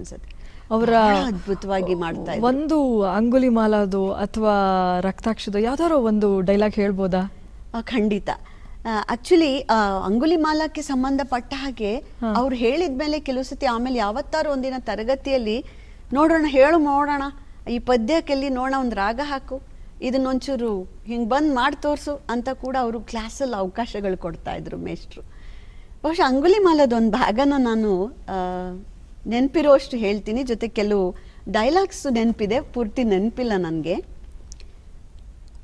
ಅನ್ಸುತ್ತೆ. ಅವರ ಅದ್ಭುತವಾಗಿ ಮಾಡ್ತಾ ಒಂದು ಅಂಗುಲಿ ಮಾಲಾದು ಅಥವಾ ರಕ್ತಾಕ್ಷದ ಯಾವ್ದಾರೋ ಒಂದು ಡೈಲಾಗ್ ಹೇಳ್ಬೋದಾ? ಖಂಡಿತ. ಆಕ್ಚುಲಿ ಅಂಗುಲಿ ಮಾಲಾಕ್ಕೆ ಸಂಬಂಧಪಟ್ಟ ಹಾಗೆ ಅವ್ರು ಹೇಳಿದ್ಮೇಲೆ ಕೆಲವು ಸತಿ ಆಮೇಲೆ ಯಾವತ್ತಾರು ಒಂದಿನ ತರಗತಿಯಲ್ಲಿ ನೋಡೋಣ ಹೇಳು ನೋಡೋಣ ಈ ಪದ್ಯಕ್ಕೆಲ್ಲಿ ನೋಡೋಣ ಒಂದು ರಾಗ ಹಾಕು ಇದನ್ನೊಂಚೂರು ಹಿಂಗೆ ಬಂದು ಮಾಡಿ ತೋರಿಸು ಅಂತ ಕೂಡ ಅವರು ಕ್ಲಾಸಲ್ಲಿ ಅವಕಾಶಗಳು ಕೊಡ್ತಾ ಇದ್ರು ಮೇಷ್ಟ್ರು. ಬಹುಶಃ ಅಂಗುಲಿ ಮಾಲದ ಒಂದು ಭಾಗನ ನಾನು ಆ, ನೆನಪಿರೋಷ್ಟು ಹೇಳ್ತೀನಿ. ಜೊತೆ ಕೆಲವು ಡೈಲಾಗ್ಸ್ ನೆನಪಿದೆ. ಪೂರ್ತಿ ನೆನಪಿಲ್ಲ ನನಗೆ.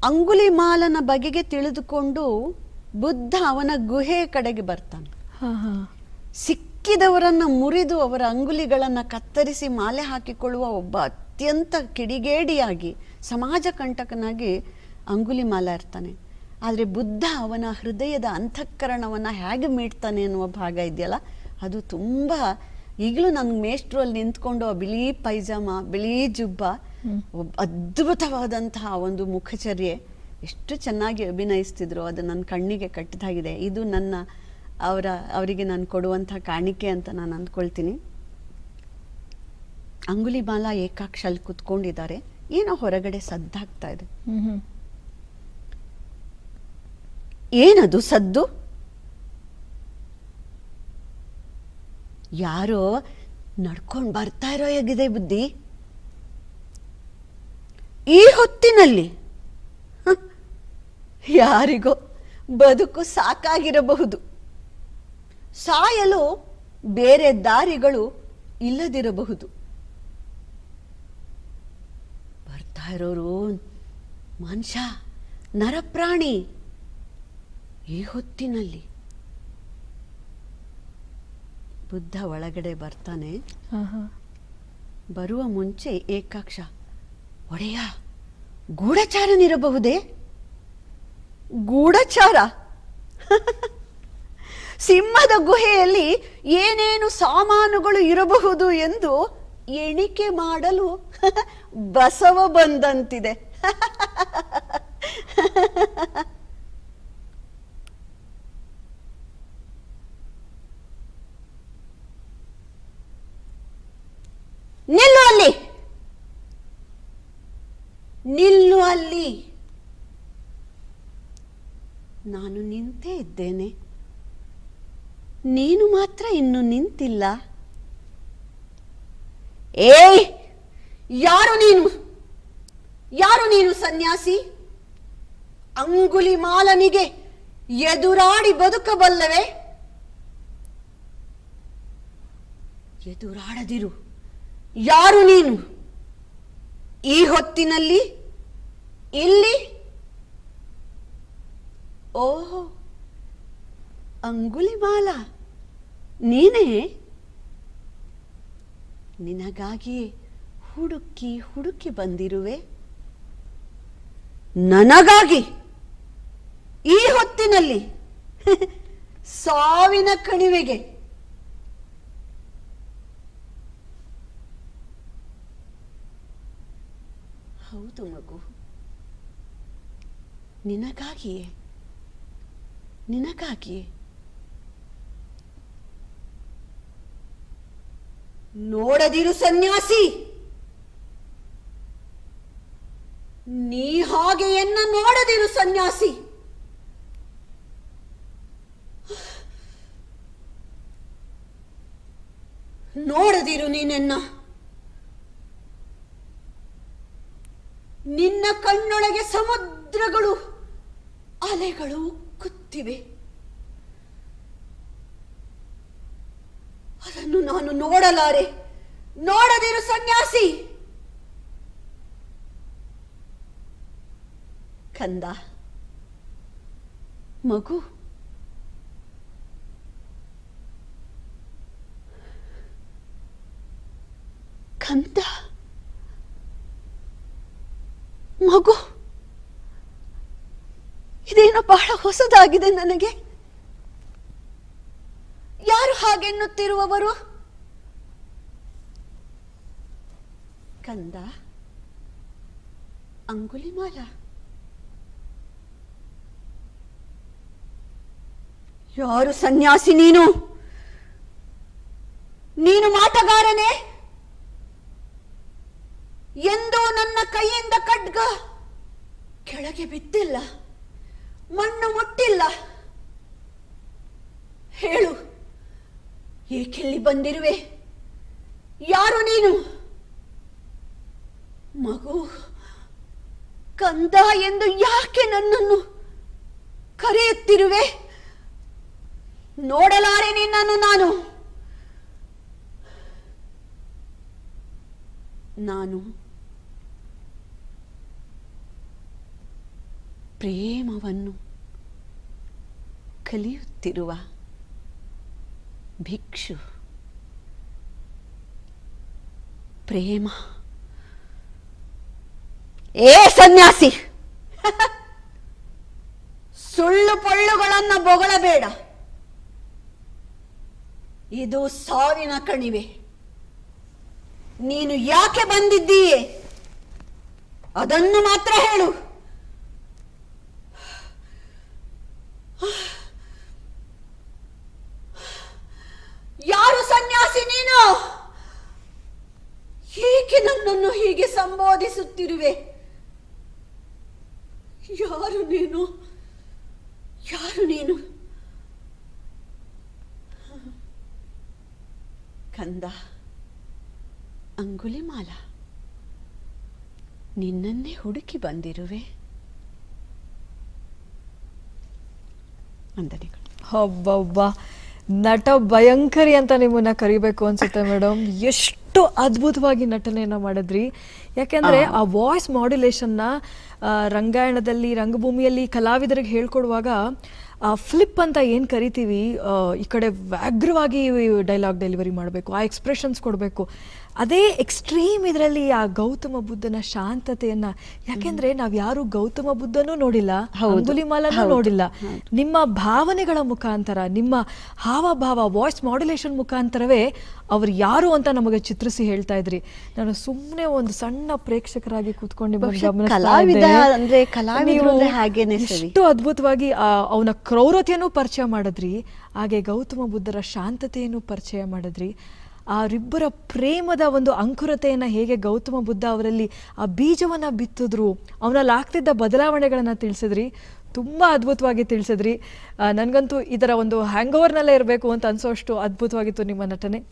ಅಂಗುಲಿಮಾಲನ ಬಗೆಗೆ ತಿಳಿದುಕೊಂಡು ಬುದ್ಧ ಅವನ ಗುಹೆಯ ಕಡೆಗೆ ಬರ್ತಾನೆ. ಹಾ ಹಾ. ಸಿಕ್ಕಿದವರನ್ನ ಮುರಿದು ಅವರ ಅಂಗುಲಿಗಳನ್ನ ಕತ್ತರಿಸಿ ಮಾಲೆ ಹಾಕಿಕೊಳ್ಳುವ ಒಬ್ಬ ಅತ್ಯಂತ ಕಿಡಿಗೇಡಿಯಾಗಿ ಸಮಾಜ ಕಂಟಕನಾಗಿ ಅಂಗುಲಿಮಾಲ ಇರ್ತಾನೆ. ಆದರೆ ಬುದ್ಧ ಅವನ ಹೃದಯದ ಅಂತಃಕರಣವನ್ನ ಹೇಗೆ ಮೀಡ್ತಾನೆ ಅನ್ನುವ ಭಾಗ ಇದೆಯಲ್ಲ ಅದು ತುಂಬ ಈಗಲೂ ನನಗೆ ಮೇಷ್ಟ್ರು ಅಲ್ಲಿ ನಿಂತ್ಕೊಂಡು ಆ ಬಿಳಿ ಪೈಜಾಮ ಬಿಳಿ ಜುಬ್ಬ ಅದ್ಭುತವಾದಂತಹ ಒಂದು ಮುಖಚರ್ಯೆ. ಎಷ್ಟು ಚೆನ್ನಾಗಿ ಅಭಿನಯಿಸ್ತಿದ್ರು ಅದು ನನ್ನ ಕಣ್ಣಿಗೆ ಕಟ್ಟಿದಾಗಿದೆ. ಇದು ನನ್ನ ಅವರ ಅವರಿಗೆ ನಾನು ಕೊಡುವಂಥ ಕಾಣಿಕೆ ಅಂತ ನಾನು ಅಂದ್ಕೊಳ್ತೀನಿ. ಅಂಗುಲಿಮಾಲ ಏಕಾಕ್ಷಲ್ಲಿ ಕುತ್ಕೊಂಡಿದ್ದಾರೆ. ಏನೋ ಹೊರಗಡೆ ಸದ್ದಾಗ್ತಾ ಇದೆ. ಏನದು ಸದ್ದು? ಯಾರೋ ನಡ್ಕೊಂಡು ಬರ್ತಾ ಇರೋ ಹೇಗಿದೆ ಬುದ್ಧಿ. ಈ ಹೊತ್ತಿನಲ್ಲಿ ಯಾರಿಗೋ ಬದುಕು ಸಾಕಾಗಿರಬಹುದು. ಸಾಯಲು ಬೇರೆ ದಾರಿಗಳು ಇಲ್ಲದಿರಬಹುದು. ಬರ್ತಾ ಇರೋರು ಮನುಷ್ಯ, ನರಪ್ರಾಣಿ ಈ ಹೊತ್ತಿನಲ್ಲಿ. ಬುದ್ಧ ಒಳಗಡೆ ಬರ್ತಾನೆ. ಬರುವ ಮುಂಚೆ ಏಕಾಕ್ಷ ಒಡೆಯ ಗೂಢಚಾರನಿರಬಹುದೇ ಗೂಢಚಾರ? ಸಿಂಹದ ಗುಹೆಯಲ್ಲಿ ಏನೇನು ಸಾಮಾನುಗಳು ಇರಬಹುದು ಎಂದು ಎಣಿಕೆ ಮಾಡಲು ಬಸವ ಬಂದಂತಿದೆ. ನಿಲ್ಲು ಅಲ್ಲಿ. ನಿಲ್ಲು ಅಲ್ಲಿ. ನಾನು ನಿಂತೇ ಇದ್ದೇನೆ. ನೀನು ಮಾತ್ರ ಇನ್ನು ನಿಂತಿಲ್ಲ. ಏಯ್! ಯಾರು ನೀನು? ಯಾರು ನೀನು ಸನ್ಯಾಸಿ? ಅಂಗುಲಿ ಮಾಲನಿಗೆ ಎದುರಾಡಿ ಬದುಕಬಲ್ಲವೇ? ಎದುರಾಡದಿರು. ಯಾರು ನೀನು? ಈ ಹೊತ್ತಿನಲ್ಲಿ? ಇಲ್ಲಿ? ಓಹೋ ಅಂಗುಲಿಮಾಲ ನೀನೇ? ನಿನಗಾಗಿ ಹುಡುಕಿ ಹುಡುಕಿ ಬಂದಿರುವೆ? ನನಗಾಗಿ? ಈ ಹೊತ್ತಿನಲ್ಲಿ? ಸಾವಿನ ಕಣಿವೆಗೆ. ಹೌದು ಮಗು ನಿನಗಾಗಿಯೇ ನಿನಗಾಗಿಯೇ ನೋಡದಿರು ಸನ್ಯಾಸಿ! ನೀ ಹಾಗೆ ಎನ್ನ ನೋಡದಿರು ಸನ್ಯಾಸಿ! ನೋಡದಿರು ನೀನೆನ್ನ! ನಿನ್ನ ಕಣ್ಣೊಳಗೆ ಸಮುದ್ರಗಳು ಅಲೆಗಳು ಉಕ್ಕುತ್ತಿವೆ. ಅದನ್ನು ನಾನು ನೋಡಲಾರೆ. ನೋಡದಿರು ಸನ್ಯಾಸಿ. ಕಂದ ಮಗು. ಕಂದ. ಮಗು ಇದೇನೋ ಬಹಳ ಹೊಸದಾಗಿದೆ ನನಗೆ. ಯಾರು ಹಾಗೆನ್ನುತ್ತಿರುವವರು ಕಂದ ಅಂಗುಲಿಮಾಲ. ಯಾರು ಸನ್ಯಾಸಿ ನೀನು? ನೀನು ಮಾಟಗಾರನೇ? ಎಂದೂ ನನ್ನ ಕೈಯಿಂದ ಖಡ್ಗ ಕೆಳಗೆ ಬಿದ್ದಿಲ್ಲ, ಮಣ್ಣು ಮುಟ್ಟಿಲ್ಲ. ಹೇಳು, ಏಕೆಲ್ಲಿ ಬಂದಿರುವೆ? ಯಾರು ನೀನು? ಮಗು, ಕಂದ ಎಂದು ಯಾಕೆ ನನ್ನನ್ನು ಕರೆಯುತ್ತಿರುವೆ? ನೋಡಲಾರೆ ನಿನ್ನನ್ನು ನಾನು. ನಾನು ಪ್ರೇಮವನ್ನು ಕಲಿಯುತ್ತಿರುವ ಭಿಕ್ಷು. ಪ್ರೇಮ. ಏ ಸನ್ಯಾಸಿ! ಸುಳ್ಳು ಪೊಳ್ಳುಗಳನ್ನ ಬೊಗಳಬೇಡ. ಇದು ಸಾವಿನ ಕಣಿವೆ. ನೀನು ಯಾಕೆ ಬಂದಿದ್ದೀಯೆ? ಅದನ್ನು ಮಾತ್ರ ಹೇಳು ಯಾರು ಸನ್ಯಾಸಿ ನೀನು ಏಕೆ ನನ್ನನ್ನು ಹೀಗೆ ಸಂಬೋಧಿಸುತ್ತಿರುವೆ. ಯಾರು ನೀನು? ಯಾರು ನೀನು? ಕಂದ, ಅಂಗುಲಿಮಾಲ, ನಿನ್ನನ್ನೇ ಹುಡುಕಿ ಬಂದಿರುವೆ. ಅಂದನಿಗಳು ನಟ ಭಯಂಕರಿ ಅಂತ ನಿಮ್ಮನ್ನ ಕರಿಬೇಕು ಅನ್ಸುತ್ತೆ ಮೇಡಮ್ ಎಷ್ಟು ಅದ್ಭುತವಾಗಿ ನಟನೆಯನ್ನ ಮಾಡಿದ್ರಿ. ಯಾಕೆಂದ್ರೆ ಆ ವಾಯ್ಸ್ ಮಾಡ್ಯುಲೇಷನ್ನ ರಂಗಾಯಣದಲ್ಲಿ ರಂಗಭೂಮಿಯಲ್ಲಿ ಕಲಾವಿದರಿಗೆ ಹೇಳ್ಕೊಡುವಾಗ ಆ ಫ್ಲಿಪ್ ಅಂತ ಏನು ಕರಿತೀವಿ ಈ ಕಡೆ ವ್ಯಾಗ್ರವಾಗಿ ಡೈಲಾಗ್ ಡೆಲಿವರಿ ಮಾಡಬೇಕು ಆ ಎಕ್ಸ್ಪ್ರೆಷನ್ಸ್ ಕೊಡಬೇಕು. ಅದೇ ಎಕ್ಸ್ಟ್ರೀಮ್ ಇದರಲ್ಲಿ ಆ ಗೌತಮ ಬುದ್ಧನ ಶಾಂತತೆಯನ್ನ. ಯಾಕೆಂದ್ರೆ ನಾವ್ ಯಾರು ಗೌತಮ ಬುದ್ಧನೂ ನೋಡಿಲ್ಲ. ಅಂಗುಲಿಮಾಲನೂ ನೋಡಿಲ್ಲ. ನಿಮ್ಮ ಭಾವನೆಗಳ ಮುಖಾಂತರ ನಿಮ್ಮ ಹಾವಭಾವ ವಾಯ್ಸ್ ಮಾಡ್ಯುಲೇಷನ್ ಮುಖಾಂತರವೇ ಅವ್ರು ಯಾರು ಅಂತ ನಮಗೆ ಚಿತ್ರಿಸಿ ಹೇಳ್ತಾ ಇದ್ರಿ. ನಾನು ಸುಮ್ಮನೆ ಒಂದು ಸಣ್ಣ ಪ್ರೇಕ್ಷಕರಾಗಿ ಕೂತ್ಕೊಂಡು ಕಲಾವಿದ ಅಂದ್ರೆ ಹಾಗೇನೆ. ಎಷ್ಟು ಅದ್ಭುತವಾಗಿ ಅವನ ಕ್ರೌರತೆಯನ್ನು ಪರಿಚಯ ಮಾಡಿದ್ರಿ ಹಾಗೆ ಗೌತಮ ಬುದ್ಧರ ಶಾಂತತೆಯನ್ನು ಪರಿಚಯ ಮಾಡಿದ್ರಿ. ಅವರಿಬ್ಬರ ಪ್ರೇಮದ ಒಂದು ಅಂಕುರತೆಯನ್ನು ಹೇಗೆ ಗೌತಮ ಬುದ್ಧ ಅವರಲ್ಲಿ ಆ ಬೀಜವನ್ನು ಬಿತ್ತಿದ್ರು ಅವನಲ್ಲಿ ಆಗ್ತಿದ್ದ ಬದಲಾವಣೆಗಳನ್ನು ತಿಳಿಸಿದ್ರಿ, ತುಂಬ ಅದ್ಭುತವಾಗಿ ತಿಳಿಸಿದ್ರಿ. ನನಗಂತೂ ನನ್ಗಂತೂ ಇದರ ಒಂದು ಹ್ಯಾಂಗ್ ಓವರ್ನಲ್ಲೇ ಇರಬೇಕು ಅಂತ ಅನ್ಸೋಷ್ಟು ಅದ್ಭುತವಾಗಿತ್ತು ನಿಮ್ಮ ನಟನೆ.